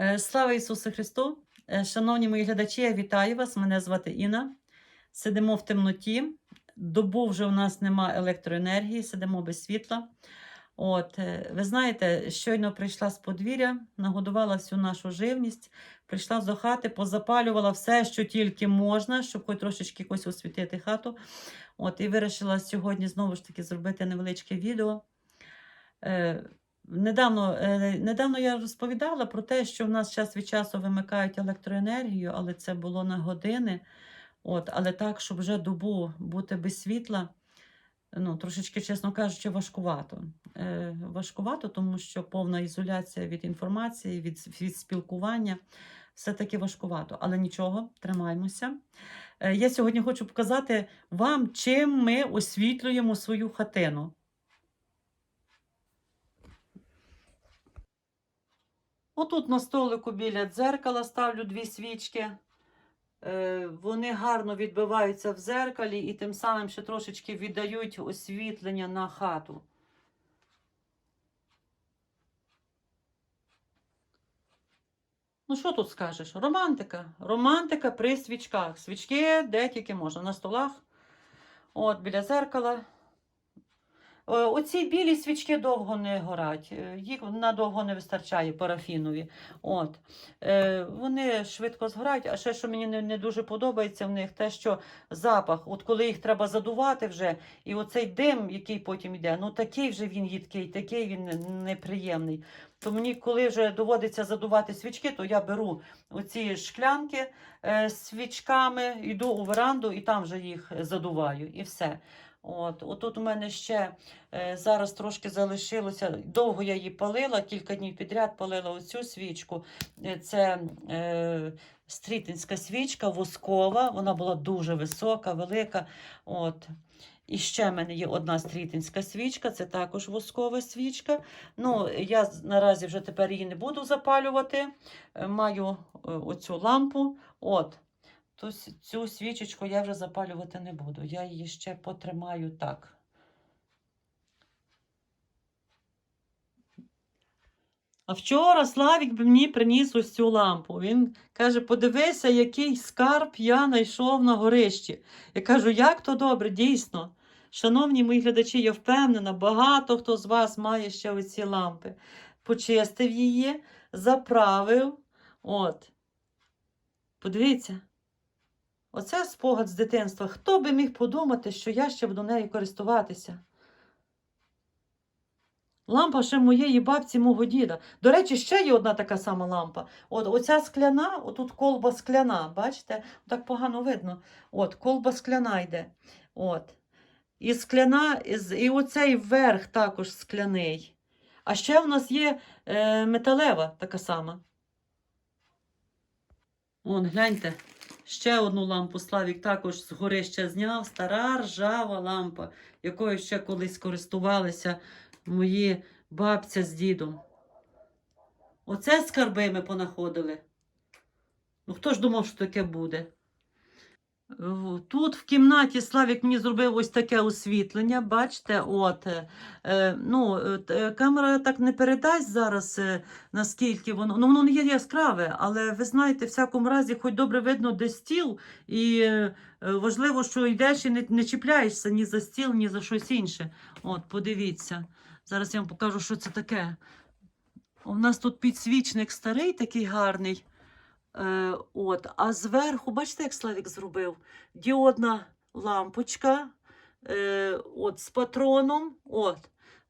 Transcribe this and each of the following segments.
Е, Слава Ісусу Христу! Е, Шановні мої глядачі, я вітаю вас. Мене звати Інна. Сидимо в темноті. Добу вже у нас нема електроенергії, сидимо без світла. От, е, ви знаєте, щойно прийшла з подвір'я, нагодувала всю нашу живність, прийшла до хати, позапалювала все, що тільки можна, щоб хоч трошечки якось освітити хату. От, і вирішила сьогодні знову ж таки зробити невеличке відео. Недавно, е, недавно я розповідала про те, що в нас час від часу вимикають електроенергію, але це було на години. От, але так, щоб вже добу бути без світла, ну, трошечки, чесно кажучи, важкувато. Е, важкувато, тому що повна ізоляція від інформації, від, від спілкування. Все-таки важкувато, але нічого, тримаємося. Е, я сьогодні хочу показати вам, чим ми освітлюємо свою хатину. Отут на столику біля дзеркала ставлю дві свічки. Е, Вони гарно відбиваються в дзеркалі і тим самим ще трошечки віддають освітлення на хату. Ну, що тут скажеш? Романтика. Романтика при свічках. Свічки де тільки можна. На столах, от біля дзеркала. Е, Оці білі свічки довго не горять, е, їх надовго не вистачає парафінові. От. Е, Вони швидко згорають, а ще, що мені не, дуже подобається в них, те, що запах, от коли їх треба задувати вже, і оцей дим, який потім йде, ну такий вже він їдкий, такий він неприємний. То мені, коли вже доводиться задувати свічки, то я беру оці шклянки з свічками, йду у веранду і там вже їх задуваю, і все. От, отут у мене ще е, зараз трошки залишилося. Довго я її палила, кілька днів підряд палила оцю свічку. Е, Це е, стрітинська свічка воскова. Вона була дуже висока, велика. От. І ще в мене є одна стрітинська свічка, це також воскова свічка. Ну, я наразі вже тепер її не буду запалювати. Е, Маю е, оцю лампу. От. То цю свічечку я вже запалювати не буду. Я її ще потримаю так. А вчора Славік мені приніс ось цю лампу. Він каже: подивися, який скарб я знайшов на горищі. Я кажу, як то добре, дійсно. Шановні мої глядачі, я впевнена, багато хто з вас має ще оці лампи. Почистив її, заправив. От. Подивіться. Оце спогад з дитинства. Хто би міг подумати, що я ще буду нею користуватися? Лампа ще моєї бабці, мого діда. До речі, ще є одна така сама лампа. От оця скляна, отут колба скляна, бачите? Так погано видно. От, колба скляна йде. От. І скляна, і оцей верх також скляний. А ще в нас є е, металева така сама. Вон, гляньте, ще одну лампу Славік також з горища зняв. Стара ржава лампа, якою ще колись користувалися мої бабця з дідом. Оце скарби ми понаходили. Ну, хто ж думав, що таке буде? Тут в кімнаті Славік мені зробив ось таке освітлення. Бачите, от. е, е, ну, е, камера так не передасть зараз, наскільки воно. Ну, воно не є яскраве, але ви знаєте, в всякому разі, хоч добре видно, де стіл, і важливо, що йдеш і не, не чіпляєшся ні за стіл, ні за щось інше. От, подивіться. Зараз я вам покажу, що це таке. У нас тут підсвічник старий, такий гарний. Е, от, а зверху, бачите, як Славік зробив? Діодна лампочка е, от, з патроном. От,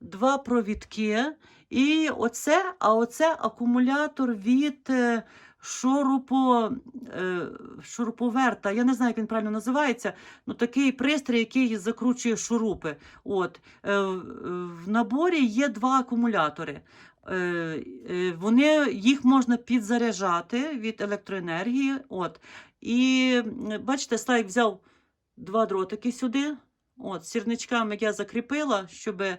два провідки. І оце, а оце акумулятор від е, шурупо, е, шуруповерта. Я не знаю, як він правильно називається. Ну, такий пристрій, який закручує шурупи. От, е, в- наборі є два акумулятори. Е, е, Вони, їх можна підзаряджати від електроенергії. От. І бачите, Слайк взяв два дротики сюди. От, сірничками я закріпила, щоб е,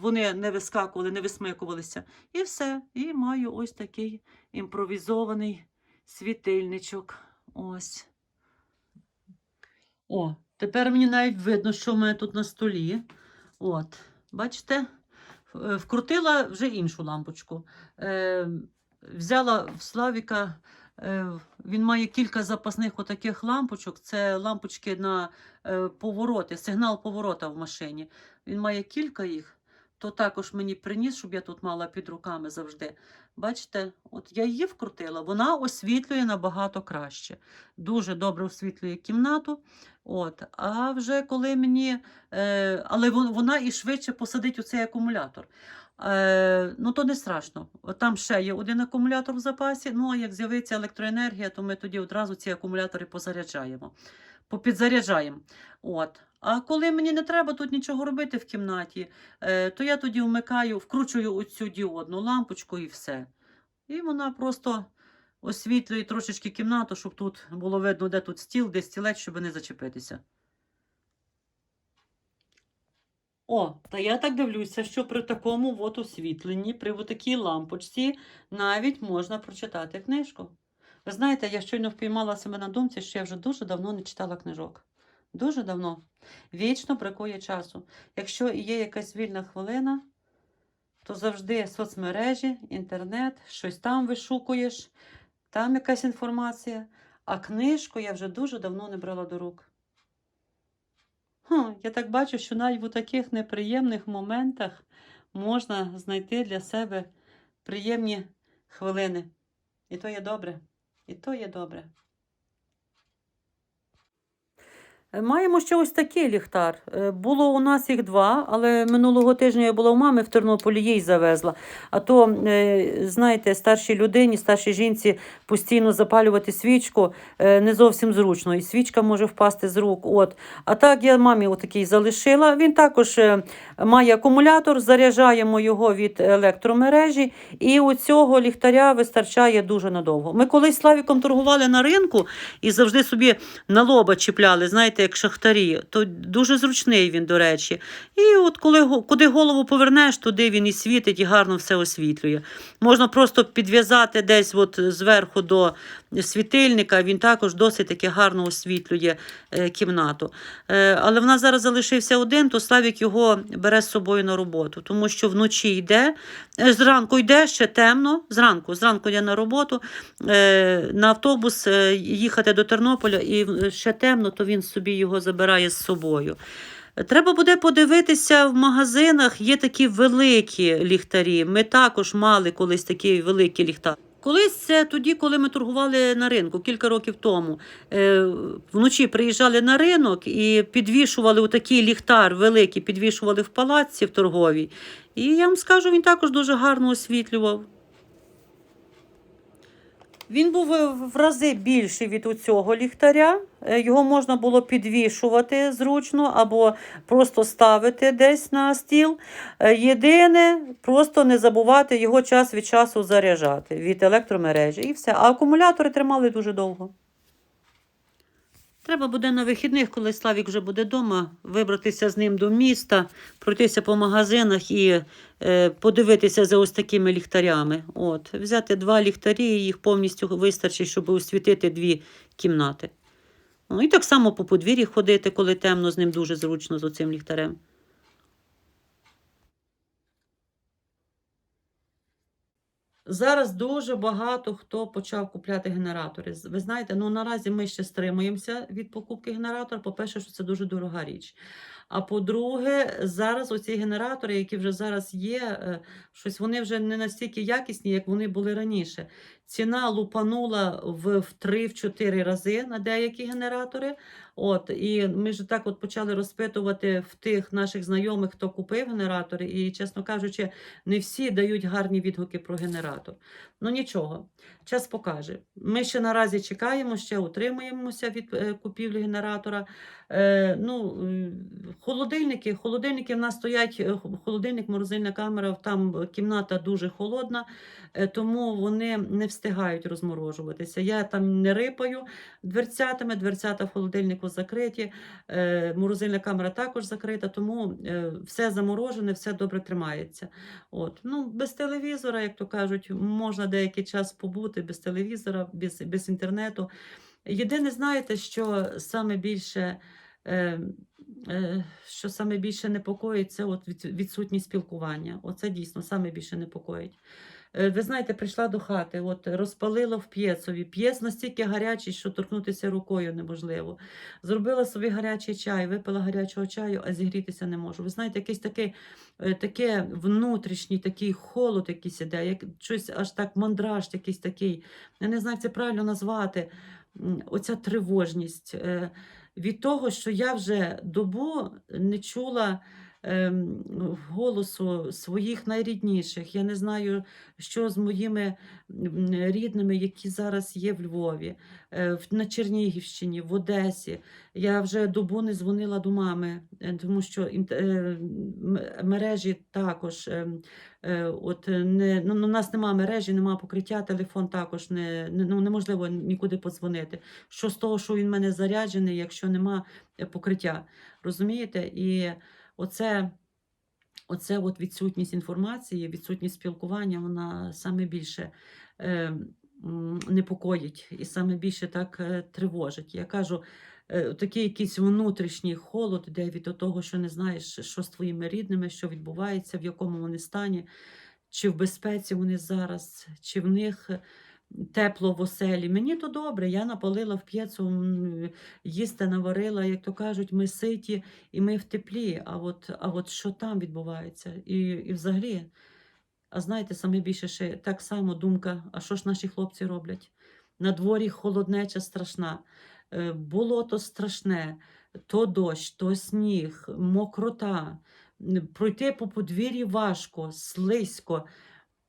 вони не вискакували, не висмикувалися. І все. І маю ось такий імпровізований світильничок. Ось. О, тепер мені навіть видно, що в мене тут на столі. От, бачите? Е, Вкрутила вже іншу лампочку. Е, взяла в Славіка, е, він має кілька запасних отаких лампочок. Це лампочки на повороти, сигнал поворота в машині. Він має кілька їх, то також мені приніс, щоб я тут мала під руками завжди. Бачите, от я її вкрутила, вона освітлює набагато краще. Дуже добре освітлює кімнату. От, а вже коли мені, е, але вона і швидше посадить у цей акумулятор. Е, ну, то не страшно. Там ще є один акумулятор в запасі. Ну, а як з'явиться електроенергія, то ми тоді одразу ці акумулятори позаряджаємо, попідзаряджаємо. От. А коли мені не треба тут нічого робити в кімнаті, е, то я тоді вмикаю, вкручую оцю діодну лампочку і все. І вона просто освітлює трошечки кімнату, щоб тут було видно, де тут стіл, де стілець, щоб не зачепитися. О, та я так дивлюся, що при такому от освітленні, при такій лампочці навіть можна прочитати книжку. Ви знаєте, я щойно впіймала себе на думці, що я вже дуже давно не читала книжок. Дуже давно. Вічно бракує часу. Якщо є якась вільна хвилина, то завжди соцмережі, інтернет, щось там вишукуєш, там якась інформація. А книжку я вже дуже давно не брала до рук. Хм, я так бачу, що навіть у таких неприємних моментах можна знайти для себе приємні хвилини. І то є добре. І то є добре. Е, Маємо ще ось такий ліхтар. Е, Було у нас їх два, але минулого тижня я була у мами в Тернополі, їй завезла. А то, е, знаєте, старшій людині, старшій жінці постійно запалювати свічку е, не зовсім зручно, і свічка може впасти з рук. От. А так я мамі отакий залишила. Він також е, має акумулятор, заряджаємо його від електромережі, і у цього ліхтаря вистачає дуже надовго. Ми колись Славіком торгували на ринку і завжди собі на лоба чіпляли, знаєте, як шахтарі. То дуже зручний він, до речі. І от коли куди голову повернеш, туди він і світить, і гарно все освітлює. Можна просто підв'язати десь от зверху до світильника, він також досить таки гарно освітлює е, кімнату. Е, але в нас зараз залишився один, то Славік його бере з собою на роботу, тому що вночі йде, е, зранку йде ще темно, зранку, зранку йде на роботу, на автобус їхати до Тернополя і ще темно, то він собі його забирає з собою. Треба буде подивитися в магазинах, є такі великі ліхтарі. Ми також мали колись такі великі ліхтарі. Колись це тоді, коли ми торгували на ринку кілька років тому. Е, вночі приїжджали на ринок і підвішували у такий ліхтар великий, підвішували в палаці в торговій. І я вам скажу, він також дуже гарно освітлював. Він був е, в рази більший від цього ліхтаря. Е, Його можна було підвішувати зручно або просто ставити десь на стіл. Е, Єдине, просто не забувати його час від часу заряджати від електромережі. І все. А акумулятори тримали дуже довго. Треба буде на вихідних, коли Славік вже буде вдома, вибратися з ним до міста, пройтися по магазинах і е, подивитися за ось такими ліхтарями. От, взяти два ліхтарі, їх повністю вистачить, щоб освітити дві кімнати. Ну, і так само по подвір'ї ходити, коли темно, з ним дуже зручно з оцим ліхтарем. Зараз дуже багато хто почав купляти генератори. Ви знаєте, ну наразі ми ще стримуємося від покупки генератора. По-перше, що це дуже дорога річ. А по-друге, зараз оці генератори, які вже зараз є, е, щось вони вже не настільки якісні, як вони були раніше. Ціна лупанула в, в 3-4 рази на деякі генератори. От, і ми ж так от почали розпитувати в тих наших знайомих, хто купив генератори, і, чесно кажучи, не всі дають гарні відгуки про генератор. Ну нічого, час покаже. Ми ще наразі чекаємо, ще утримуємося від е, купівлі генератора. Е, ну, холодильники, холодильники в нас стоять, е, холодильник, морозильна камера, там кімната дуже холодна, е, тому вони не встигають розморожуватися. Я там не рипаю дверцятами, дверцята в холодильнику закриті, е, морозильна камера також закрита, тому е, все заморожене, все добре тримається. От. Ну, без телевізора, як то кажуть, можна деякий час побути без телевізора, без, без інтернету. Єдине, знаєте, що саме більше е, е, що саме більше непокоїть, це от відсутність спілкування. Оце дійсно саме більше непокоїть. Е, Ви знаєте, прийшла до хати, от розпалила в п'єцові. П'єц настільки гарячий, що торкнутися рукою неможливо. Зробила собі гарячий чай, випила гарячого чаю, а зігрітися не можу. Ви знаєте, якийсь такий, е, таке внутрішній такий холод якийсь іде, як щось аж так мандраж якийсь такий. Я не знаю, як це правильно назвати. Оця тривожність. Від того, що я вже добу не чула голосу своїх найрідніших. Я не знаю, що з моїми рідними, які зараз є в Львові, е, на Чернігівщині, в Одесі. Я вже добу не дзвонила до мами, е, тому що е, мережі також. ем, От не, ну, у нас немає мережі, немає покриття, телефон також не, ну, неможливо нікуди подзвонити. Що з того, що він в мене заряджений, якщо нема е, покриття. Розумієте? І оце, оце от відсутність інформації, відсутність спілкування, вона саме більше е, непокоїть і саме більше так е, тривожить. Я кажу, е, такий якийсь внутрішній холод іде від того, що не знаєш, що з твоїми рідними, що відбувається, в якому вони стані, чи в безпеці вони зараз, чи в них тепло в оселі. Мені то добре, я напалила в п'єцу, їсти наварила, як то кажуть, ми ситі і ми в теплі. А от, а от що там відбувається? І, і взагалі, а знаєте, саме більше ще так само думка, а що ж наші хлопці роблять? На дворі холоднеча страшна, е, болото страшне, то дощ, то сніг, мокрота. Пройти по подвір'ї важко, слизько.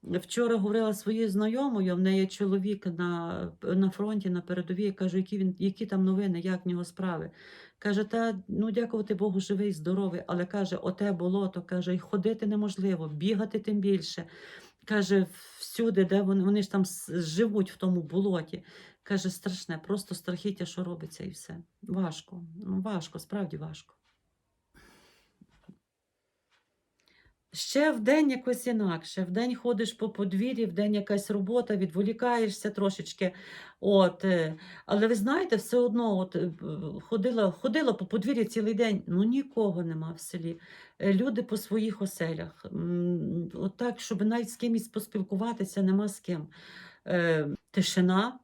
Вчора говорила своєю знайомою, в неї чоловік на, на фронті, на передовій, я кажу, які, він, які там новини, як в нього справи. Каже, та ну дякувати Богу, живий, здоровий, але каже, оте болото, каже, і ходити неможливо, бігати тим більше. Каже, всюди, де вони, вони ж там живуть в тому болоті. Каже, страшне, просто страхіття, що робиться, і все. Важко. Ну, важко, справді важко. Ще вдень якось інакше. Вдень ходиш по подвір'ї, вдень якась робота, відволікаєшся трошечки. От, е, але ви знаєте, все одно от, е, ходила, ходила по подвір'ї цілий день, ну нікого нема в селі. Е, Люди по своїх оселях. От так, щоб навіть з кимось поспілкуватися, нема з ким. Тишина.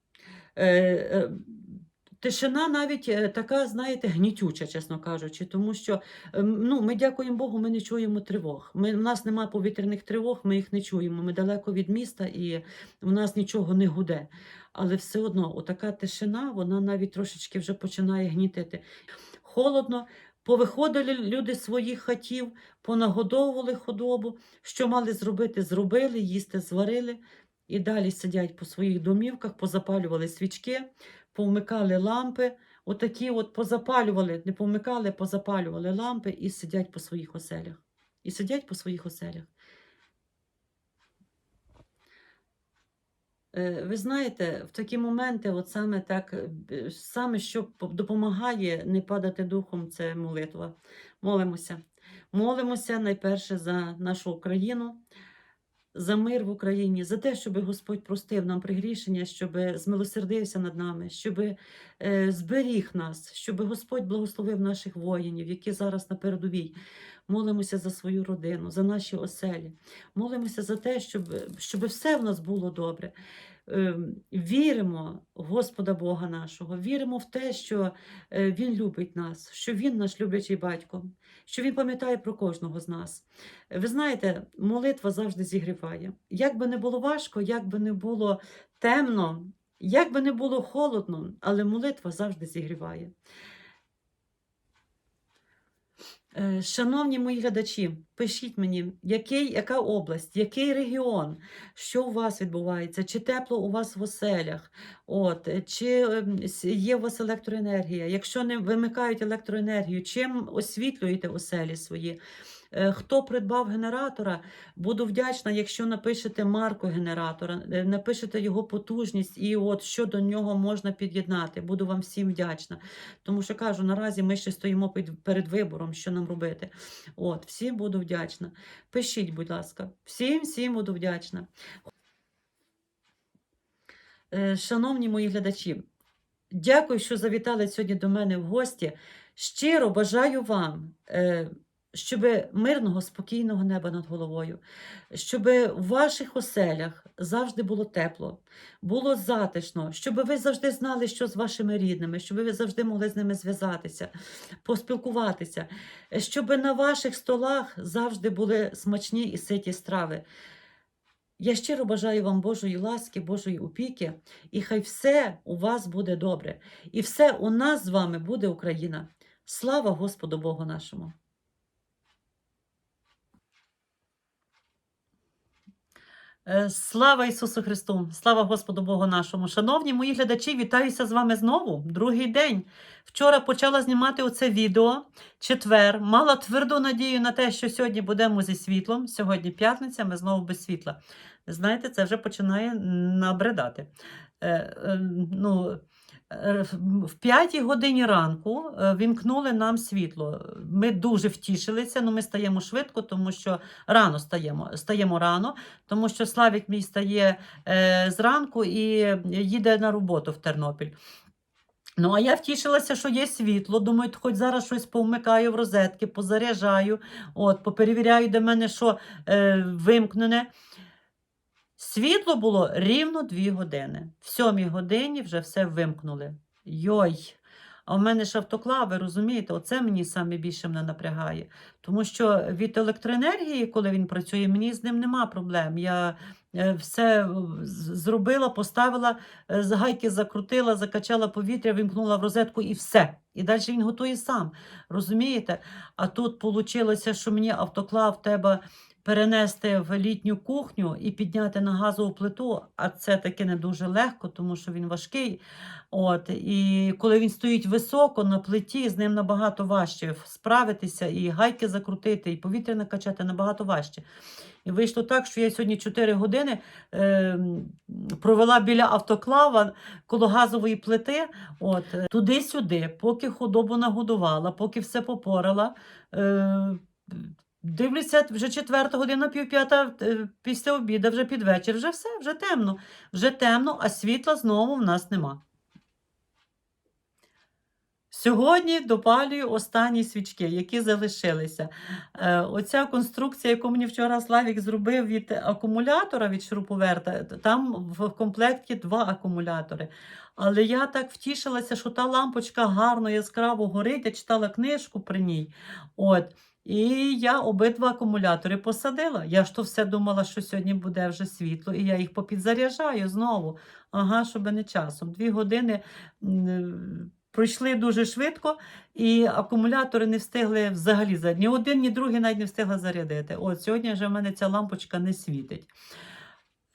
Тишина навіть е, така, знаєте, гнітюча, чесно кажучи, тому що ем, ну, ми дякуємо Богу, ми не чуємо тривог. Ми, у нас немає повітряних тривог, ми їх не чуємо. Ми далеко від міста і в нас нічого не гуде. Але все одно, отака тишина, вона навіть трошечки вже починає гнітити. Холодно. Повиходили люди з своїх хатів, понагодовували худобу. Що мали зробити, зробили, їсти зварили. І далі сидять по своїх домівках, позапалювали свічки, повмикали лампи. Отакі от позапалювали, не повмикали, позапалювали лампи і сидять по своїх оселях. І сидять по своїх оселях. Е, Ви знаєте, в такі моменти, от саме так, саме що допомагає не падати духом, це молитва. Молимося. Молимося найперше за нашу Україну, за мир в Україні, за те, щоб Господь простив нам пригрішення, щоб змилосердився над нами, щоб е, зберіг нас, щоб Господь благословив наших воїнів, які зараз на передовій. Молимося за свою родину, за наші оселі. Молимося за те, щоб, щоб все в нас було добре. Ем, Віримо в Господа Бога нашого, віримо в те, що е, Він любить нас, що Він наш люблячий батько, що Він пам'ятає про кожного з нас. Ви знаєте, молитва завжди зігріває. Як би не було важко, як би не було темно, як би не було холодно, але молитва завжди зігріває. Е, Шановні мої глядачі, пишіть мені, який, яка область, який регіон, що у вас відбувається, чи тепло у вас в оселях, от, е, чи ем, є у вас електроенергія. Якщо не вимикають електроенергію, чим освітлюєте оселі свої? Е, Хто придбав генератора, буду вдячна, якщо напишете марку генератора, е, напишете його потужність і от що до нього можна під'єднати. Буду вам всім вдячна. Тому що кажу, наразі ми ще стоїмо перед вибором, що нам робити. От, всім буду вдячна. Пишіть, будь ласка, всім, всім буду вдячна. Е, Шановні мої глядачі, дякую, що завітали сьогодні до мене в гості. Щиро бажаю вам, щоб мирного, спокійного неба над головою, щоб в ваших оселях завжди було тепло, було затишно, щоб ви завжди знали, що з вашими рідними, щоб ви завжди могли з ними зв'язатися, поспілкуватися, щоб на ваших столах завжди були смачні і ситі страви. Я щиро бажаю вам Божої ласки, Божої опіки, і хай все у вас буде добре. І все у нас з вами буде Україна. Слава Господу Богу нашому! Слава Ісусу Христу! Слава Господу Богу нашому! Шановні мої глядачі, вітаюся з вами знову. Другий день. Вчора почала знімати оце відео, четвер. Мала тверду надію на те, що сьогодні будемо зі світлом. Сьогодні п'ятниця, ми знову без світла. Знаєте, це вже починає набридати. Е, е, ну, е, в п'ятій годині ранку е, вімкнули нам світло. Ми дуже втішилися, ну ми стаємо швидко, тому що рано стаємо, стаємо рано, тому що Славік мій стає е, зранку і їде на роботу в Тернопіль. Ну, а я втішилася, що є світло. Думаю, хоч зараз щось повмикаю в розетки, позаряджаю, от, поперевіряю, де мене що е, вимкнене. Світло було рівно 2 години. В сьомій годині вже все вимкнули. Йой! А в мене ж автоклави, розумієте, оце мені саме більше мене напрягає. Тому що від електроенергії, коли він працює, мені з ним нема проблем. Я е, все е, зробила, поставила, е, гайки закрутила, закачала повітря, вимкнула в розетку і все. І далі він готує сам. Розумієте? А тут вийшло, що мені автоклав треба перенести в літню кухню і підняти на газову плиту, а це таки не дуже легко, тому що він важкий. От, і коли він стоїть високо на плиті, з ним набагато важче справитися, і гайки закрутити, і повітря накачати набагато важче. І вийшло так, що я сьогодні 4 години е, провела біля автоклава коло газової плити, от, е, туди-сюди, поки худобу нагодувала, поки все попорала. Е, Дивлюся, вже четверта година, півп'ята е, після обіду, вже під вечір, вже все, вже темно. Вже темно, а світла знову в нас нема. Сьогодні допалюю останні свічки, які залишилися. Е, оця конструкція, яку мені вчора Славік зробив від акумулятора від шуруповерта, там в комплекті два акумулятори. Але я так втішилася, що та лампочка гарно яскраво горить, я читала книжку при ній. От. І я обидва акумулятори посадила. Я ж то все думала, що сьогодні буде вже світло, і я їх попідзаряджаю знову. Ага, щоб не часом. Дві години пройшли дуже швидко, і акумулятори не встигли взагалі за ні один, ні другий навіть не встигли зарядити. От сьогодні вже в мене ця лампочка не світить.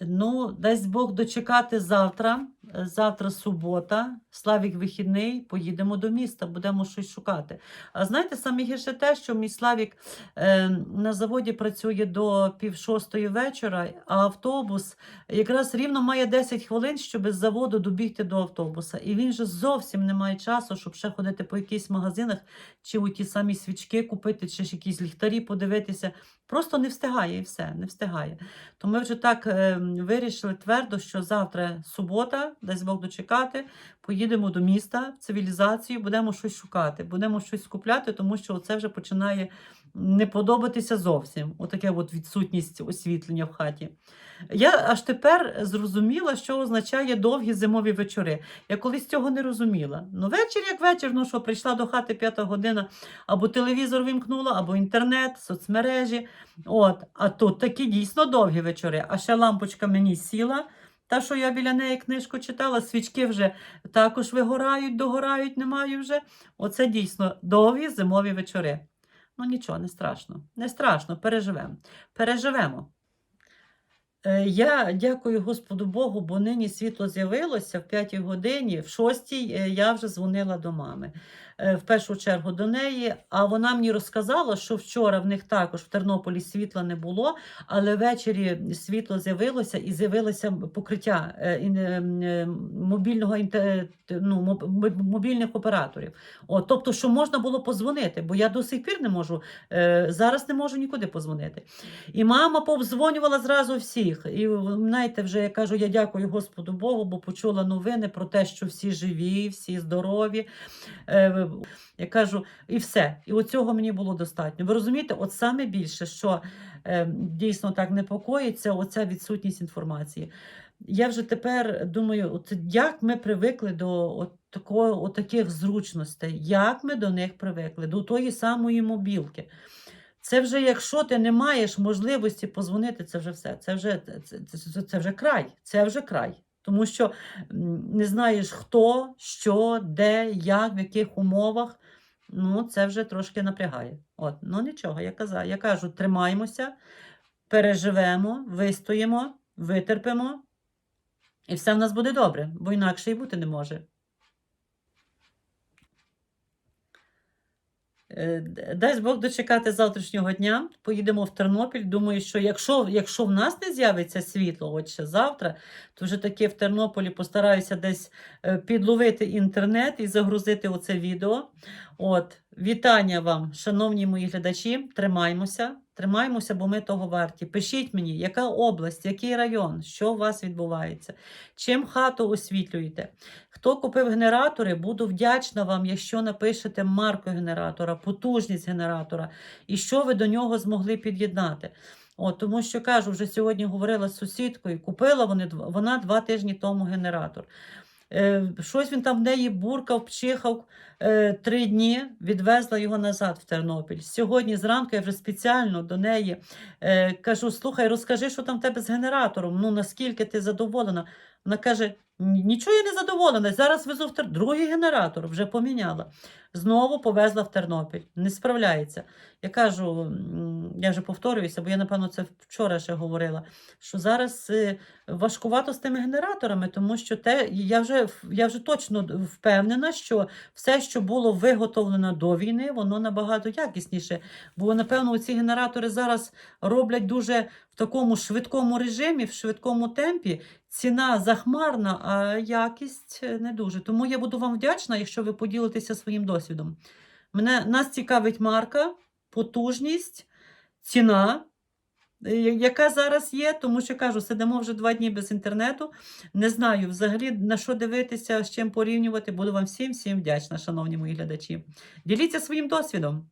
Ну, дасть Бог дочекати завтра. Завтра субота, Славік вихідний, поїдемо до міста, будемо щось шукати. А знаєте, саме гірше те, що мій Славік е, на заводі працює до пів шостої вечора, а автобус якраз рівно має 10 хвилин, щоб з заводу добігти до автобуса. І він же зовсім не має часу, щоб ще ходити по якихось магазинах, чи у ті самі свічки купити, чи ж якісь ліхтарі подивитися. Просто не встигає і все, не встигає. То ми вже так е, вирішили твердо, що завтра субота, десь Бог дочекати, поїдемо до міста, в цивілізацію, будемо щось шукати, будемо щось скупляти, тому що це вже починає не подобатися зовсім. Отаке от відсутність освітлення в хаті. Я аж тепер зрозуміла, що означає довгі зимові вечори. Я колись цього не розуміла. Ну, вечір як вечір, ну що, прийшла до хати п'ята година, або телевізор вімкнула, або інтернет, соцмережі. От, а тут такі дійсно довгі вечори. А ще лампочка мені сіла. Та, що я біля неї книжку читала, свічки вже також вигорають, догорають, немає вже. Оце дійсно довгі зимові вечори. Ну нічого, не страшно. Не страшно, переживемо. Переживемо. Я дякую Господу Богу, бо нині світло з'явилося в п'ятій годині, в шостій е, я вже дзвонила до мами. Е, В першу чергу до неї, а вона мені розказала, що вчора в них також в Тернополі світла не було, але ввечері світло з'явилося і з'явилося покриття е, е, мобільного ну, моб- моб- мобільних операторів. От, тобто, що можна було позвонити, бо я до сих пір не можу, зараз не можу нікуди позвонити. І мама повдзвонювала зразу всіх. І знаєте, вже я кажу, я дякую Господу Богу, бо почула новини про те, що всі живі, всі здорові. Я кажу, і все. І оцього мені було достатньо. Ви розумієте, от саме більше, що е, дійсно так непокоїть, це оця відсутність інформації. Я вже тепер думаю, от як ми привикли до от такого, от таких зручностей, як ми до них привикли, до тої самої мобілки. Це вже, якщо ти не маєш можливості позвонити, це вже все. Це вже, це, це, це, це вже край. Це вже край. Тому що не знаєш хто, що, де, як, в яких умовах. Ну, це вже трошки напрягає. От, ну нічого, я казав, я кажу, тримаємося, переживемо, вистоїмо, витерпимо, і все в нас буде добре, бо інакше і бути не може. Е, Дасть Бог дочекати завтрашнього дня. Поїдемо в Тернопіль. Думаю, що якщо, якщо в нас не з'явиться світло, от ще завтра, то вже таки в Тернополі постараюся десь е, підловити інтернет і загрузити оце відео. От, вітання вам, шановні мої глядачі. Тримаймося, тримаймося, бо ми того варті. Пишіть мені, яка область, який район, що у вас відбувається, чим хату освітлюєте. Хто купив генератори, буду вдячна вам, якщо напишете марку генератора, потужність генератора і що ви до нього змогли під'єднати. От, тому що кажу, вже сьогодні говорила з сусідкою, купила вони, вона два тижні тому генератор. Е, щось він там в неї буркав, пчихав е, три дні, відвезла його назад в Тернопіль. Сьогодні зранку я вже спеціально до неї е, кажу: слухай, розкажи, що там в тебе з генератором. Ну наскільки ти задоволена? Вона каже: «Ні- нічого я не задоволена. Зараз везу в Тер... другий генератор, вже поміняла. Знову повезла в Тернопіль. Не справляється. Я кажу, я вже повторююся, бо я, напевно, це вчора ще говорила, що зараз е, важкувато з тими генераторами, тому що те, я вже, я вже точно впевнена, що все, що було виготовлено до війни, воно набагато якісніше. Бо, напевно, ці генератори зараз роблять дуже в такому швидкому режимі, в швидкому темпі. Ціна захмарна, а якість е, не дуже. Тому я буду вам вдячна, якщо ви поділитеся своїм досвідом. Мене нас цікавить марка, потужність, ціна, е, яка зараз є, тому що кажу, сидимо вже два дні без інтернету. Не знаю взагалі на що дивитися, з чим порівнювати. Буду вам всім всім вдячна, шановні мої глядачі. Діліться своїм досвідом.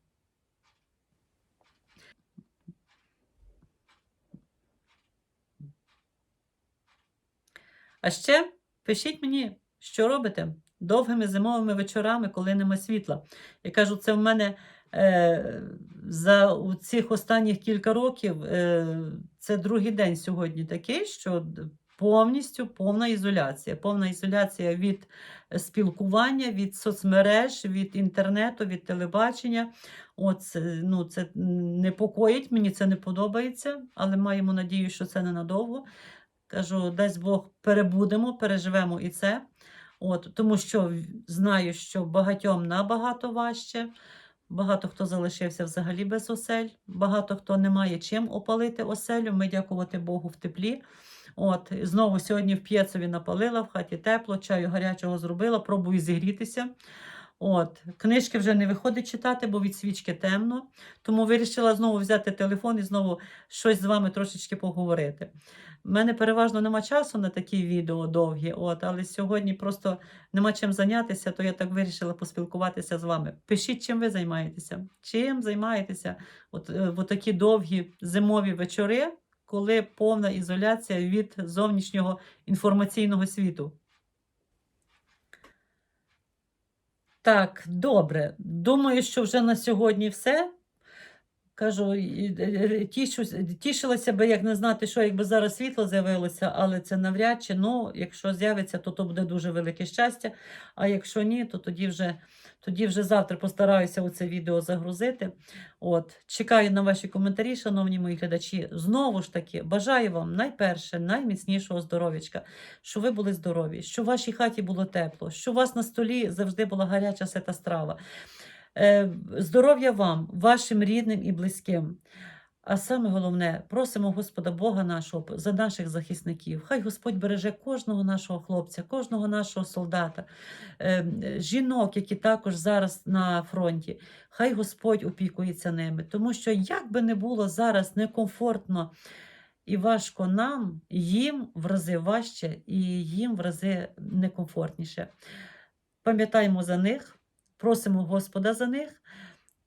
А ще пишіть мені, що робите довгими зимовими вечорами, коли нема світла. Я кажу, це в мене е, за цих останніх кілька років е, це другий день сьогодні такий, що повністю повна ізоляція. Повна ізоляція від спілкування, від соцмереж, від інтернету, від телебачення. От, ну, це непокоїть, мені це не подобається, але маємо надію, що це ненадовго. Кажу, дасть Бог, перебудемо, переживемо і це. От, тому що знаю, що багатьом набагато важче. Багато хто залишився взагалі без осель, багато хто не має чим опалити оселю. Ми, дякувати Богу, в теплі. От, знову сьогодні в П'єцові напалила, в хаті тепло, чаю гарячого зробила, пробую зігрітися. От, книжки вже не виходить читати, бо від свічки темно. Тому вирішила знову взяти телефон і знову щось з вами трошечки поговорити. У мене переважно нема часу на такі відео довгі, от, але сьогодні просто нема чим зайнятися, то я так вирішила поспілкуватися з вами. Пишіть, чим ви займаєтеся. Чим займаєтеся от, е, в такі довгі зимові вечори, коли повна ізоляція від зовнішнього інформаційного світу. Так, добре. Думаю, що вже на сьогодні все. Кажу, тішусь, тішилася би, як не знати, що якби зараз світло з'явилося, але це навряд чи. Ну, якщо з'явиться, то то буде дуже велике щастя. А якщо ні, то тоді вже, тоді вже завтра постараюся оце відео загрузити. От, чекаю на ваші коментарі, шановні мої глядачі. Знову ж таки, бажаю вам найперше, найміцнішого здоров'ячка, що ви були здорові, що в вашій хаті було тепло, що у вас на столі завжди була гаряча сита страва. Е, Здоров'я вам, вашим рідним і близьким. А саме головне, просимо Господа Бога нашого за наших захисників. Хай Господь береже кожного нашого хлопця, кожного нашого солдата, е, жінок, які також зараз на фронті. Хай Господь опікується ними, тому що як би не було зараз некомфортно і важко нам, їм в рази важче і їм в рази некомфортніше. Пам'ятаємо за них, просимо Господа за них.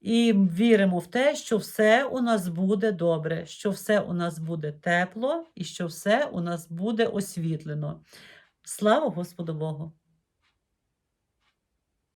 І віримо в те, що все у нас буде добре, що все у нас буде тепло і що все у нас буде освітлено. Слава Господу Богу!